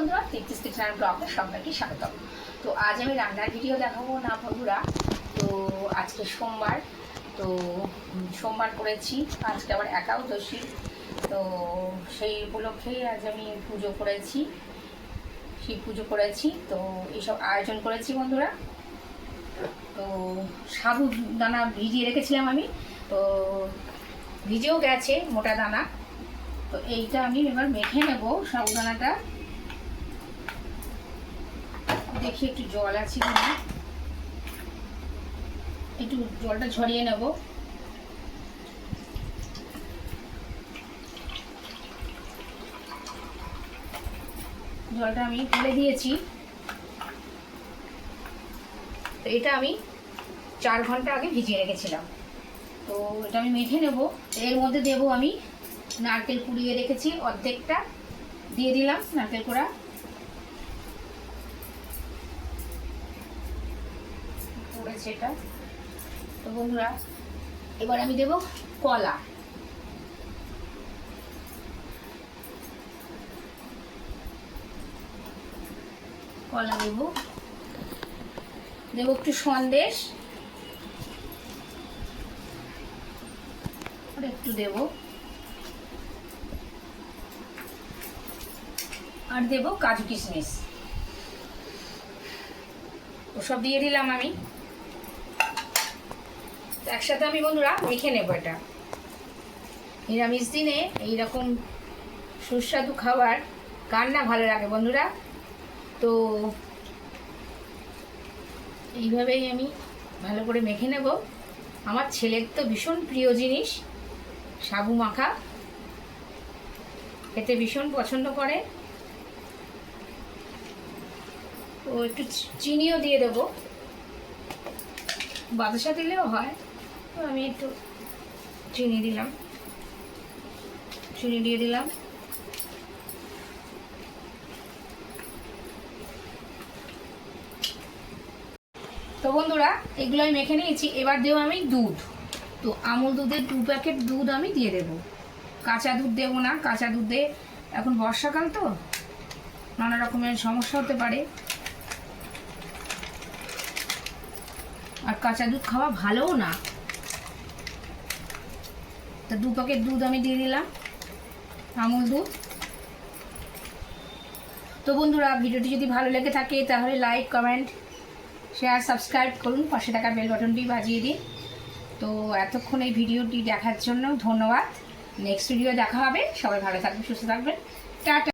বন্ধুরা তৃপ্তিস কিচেন ব্লগে সবাইকে স্বাগত তো আজ আমি রান্নার ভিডিও দেখাবো না বন্ধুরা। তো আজকে সোমবার, তো সোমবার করেছি, আজকে আবার একাদশী। তো সেই উপলক্ষেই আজ আমি পুজো করেছি, শিব পুজো করেছি, তো এইসব আয়োজন করেছি বন্ধুরা। তো সাবু দানা ভিজিয়ে রেখেছিলাম আমি, তো ভিজেও গেছে মোটা দানা। তো এইটা আমি এবার মেখে নেব সাবুদানাটা দেখি, একটু জল আছে কিনা একটু জলটা ঝরিয়ে নেব। জলটা আমি ফেলে দিয়েছি। তো এটা আমি চার ঘণ্টা আগে ভিজিয়ে রেখেছিলাম। তো এটা আমি মেখে নেব। এর মধ্যে দেব আমি নারকেল কুড়িয়ে রেখেছি, অর্ধেকটা দিয়ে দিলাম নারকেল কোড়া পড়েছে এটা। তো বন্ধুরা, এবার আমি দেব কলা। কলা দেব। দেব একটু সন্দেশ। একটু দেব। আর দেব কাজু কিশমিশ। ওসব দিয়ে দিলাম আমি। একসাথে আমি বন্ধুরা মেখে নেব এটা। নিরামিষ দিনে এইরকম সুস্বাদু খাবার, কার না ভালো লাগে বন্ধুরা? তো এইভাবেই আমি ভালো করে মেখে নেব। আমার ছেলের তো ভীষণ প্রিয় জিনিস, সাবু মাখা। খেতে ভীষণ পছন্দ করে। ও একটু চিনিও দিয়ে দেবো। বাতাসা দিলেও হয়। আমি একটু চিনি দিলাম। চিনি দিয়ে দিলাম। তো বন্ধুরা, এগুলো আমি মেখে নিয়েছি। এবার দেবো আমি দুধ। তো আমুল দুধের দু প্যাকেট দুধ আমি দিয়ে দেবো। কাঁচা দুধ দেবো না, কাঁচা দুধে এখন বর্ষাকাল তো, নানা রকমের সমস্যা হতে পারে। আর কাঁচা দুধ খাওয়া ভালোও না। তা দু প্যাকেট দুধ আমি দিয়ে দিলাম, আমুল দুধ। তো বন্ধুরা, ভিডিওটি যদি ভালো লেগে থাকে, তাহলে লাইক কমেন্ট শেয়ার সাবস্ক্রাইব করুন, পাশে থাকা বেল বাটনটি বাজিয়ে দিন। তো এতক্ষণ এই ভিডিওটি দেখার জন্য ধন্যবাদ। নেক্সট ভিডিও দেখা হবে। সবাই ভালো থাকবেন, সুস্থ থাকবেন। টাটা।